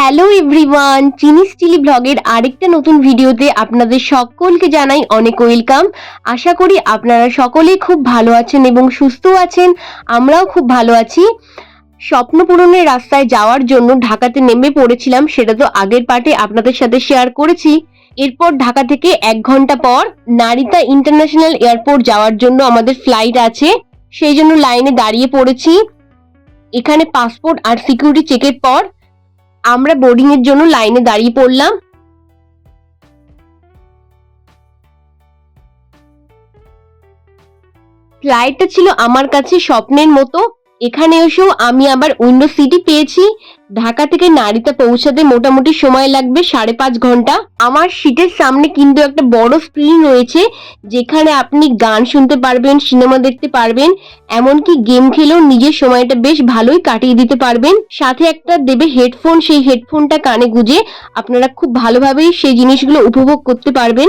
Hello everyone, চিনি স্টিলি ব্লগের আরেকটা নতুন ভিডিওতে আপনাদের সকলকে জানাই অনেক ওয়েলকাম। আশা করি আপনারা সকলেই খুব ভালো আছেন এবং সুস্থ আছেন, আমরাও খুব ভালো আছি। স্বপ্ন পূরণের রাস্তায় যাওয়ার জন্য ঢাকাতে নেমে পড়েছিলাম, সেটা তো আগের পার্টে আপনাদের সাথে শেয়ার করেছি। এরপর ঢাকা থেকে এক ঘণ্টা পর নারিতা ইন্টারন্যাশনাল এয়ারপোর্ট যাওয়ার জন্য আমাদের ফ্লাইট আছে, সেই জন্য লাইনে দাঁড়িয়ে পড়েছি। এখানে পাসপোর্ট আর সিকিউরিটি চেকের পর আমরা বোর্ডিং এর জন্য লাইনে দাঁড়িয়ে পড়লাম। ফ্লাইটটা ছিল আমার কাছে স্বপ্নের মতো। এখানে এসেও আমি আবার উইন্ডো সিটি পেয়েছি। ঢাকা থেকে নারীতে পৌঁছাতে মোটামুটি সময় লাগবে সাড়ে পাঁচ ঘণ্টা। আমার সিটের সামনে কিন্তু একটা বড় স্ক্রিন রয়েছে, যেখানে আপনি গান শুনতে পারবেন সিনেমা দেখতে পারবেন, এমনকি গেম খেলেও নিজের সময়টা বেশ ভালোই কাটিয়ে দিতে পারবেন। সাথে একটা দেবে হেডফোন সেই হেডফোনটা কানে গুজে আপনারা খুব ভালোভাবেই সেই জিনিসগুলো উপভোগ করতে পারবেন।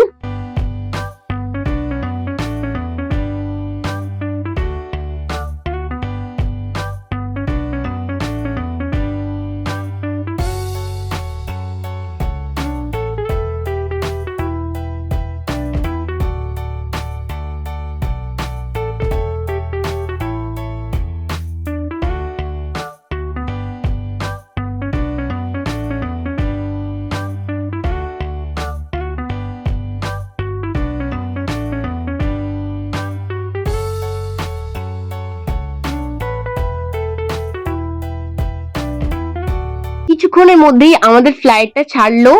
কিছুক্ষণের মধ্যেই আমাদের ফ্লাইটটা ছাড়লো।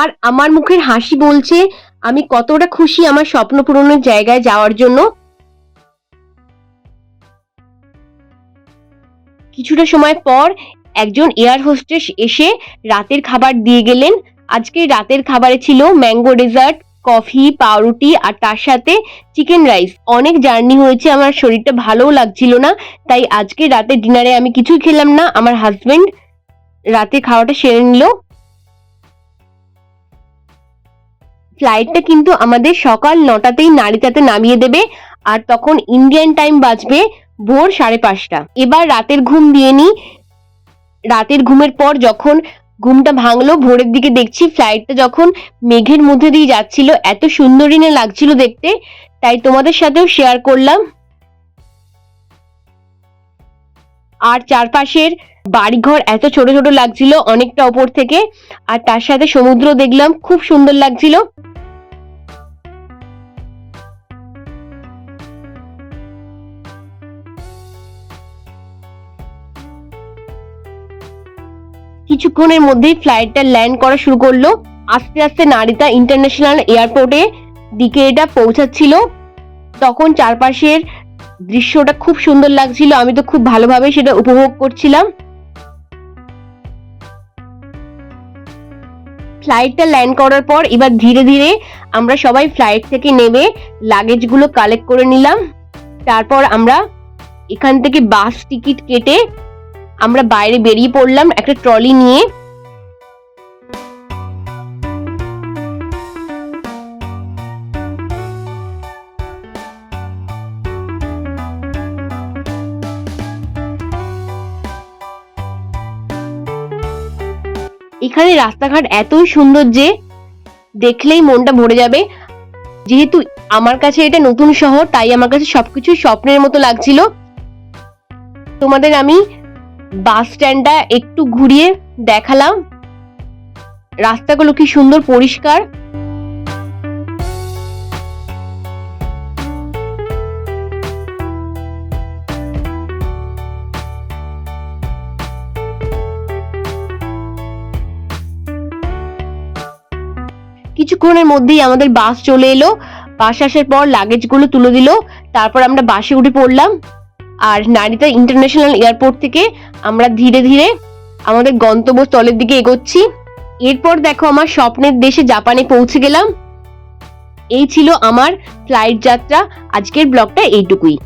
আর আমার মুখের হাসি বলছে, আমি কতটা খুশি আমার স্বপ্ন পূরণের জায়গায় যাওয়ার জন্য। কিছুটা সময় পর একজন এয়ার হোস্টেস এসে রাতের খাবার দিয়ে গেলেন। আজকে রাতের খাবারে ছিল ম্যাঙ্গো ডেজার্ট। কফি, পাউরুটি আর তার সাথে চিকেন রাইস অনেক জার্নি হয়েছে, আমার শরীরটা ভালোও লাগছিল না, তাই আজকে রাতে ডিনারে আমি কিছুই খেলাম না। আমার হাজবেন্ড রাতে খাওয়াটা সেরে নিল। ফ্লাইটটা কিন্তু আমাদের সকাল নটাতেই নারিতাতে নামিয়ে দেবে আর তখন ইন্ডিয়ান টাইম বাজবে ভোর সাড়ে পাঁচটা। এবার রাতের ঘুম দিয়ে নি রাতের ঘুমের পর যখন ঘুমটা ভাঙলো, ভোরের দিকে দেখছি ফ্লাইটটা যখন মেঘের মধ্যে দিয়ে যাচ্ছিল, এত সুন্দরিনে লাগছিল দেখতে, তাই তোমাদের সাথেও শেয়ার করলাম। আর চারপাশের বাড়িঘর এত ছোট ছোট লাগছিল অনেকটা ওপর থেকে, আর তার সাথে সমুদ্র দেখলাম, খুব সুন্দর লাগছিল। কিছুক্ষণের মধ্যেই ফ্লাইটটা ল্যান্ড করা শুরু করল। আস্তে আস্তে নারিতা ইন্টারন্যাশনাল এয়ারপোর্টে দিকে এটা পৌঁছাচ্ছিল। তখন চারপাশের দৃশ্যটা খুব সুন্দর লাগছিল। আমি তো খুব ভালোভাবে সেটা উপভোগ করছিলাম। ফ্লাইটটা ল্যান্ড করার পর এবার ধীরে ধীরে আমরা সবাই ফ্লাইট থেকে নেমে লাগেজগুলো কালেক্ট করে নিলাম। তারপর আমরা এখান থেকে বাস টিকিট কেটে আমরা বাইরে বেরিয়ে পড়লাম একটা ট্রলি নিয়ে। এখানে রাস্তাঘাট এতই সুন্দর যে দেখলেই মনটা ভরে যাবে। যেহেতু আমার কাছে এটা নতুন শহর, তাই আমার কাছে সবকিছু স্বপ্নের মতো লাগছিল। তোমাদের আমি বাস স্ট্যান্ডটা একটু ঘুরিয়ে দেখালাম। রাস্তাগুলো কি সুন্দর পরিষ্কার। কিছুক্ষণের মধ্যেই আমাদের বাস চলে এলো। বাস আসার পর লাগেজগুলো তুলে দিল। তারপর আমরা বাসে উঠে পড়লাম। আর নারিতা ইন্টারন্যাশনাল এয়ারপোর্ট থেকে আমরা ধীরে ধীরে আমাদের গন্তব্যস্থলের দিকে এগোচ্ছি। এরপর দেখো আমার স্বপ্নের দেশে জাপানে পৌঁছে গেলাম। এই ছিল আমার ফ্লাইট যাত্রা। আজকের ব্লগটা এইটুকুই।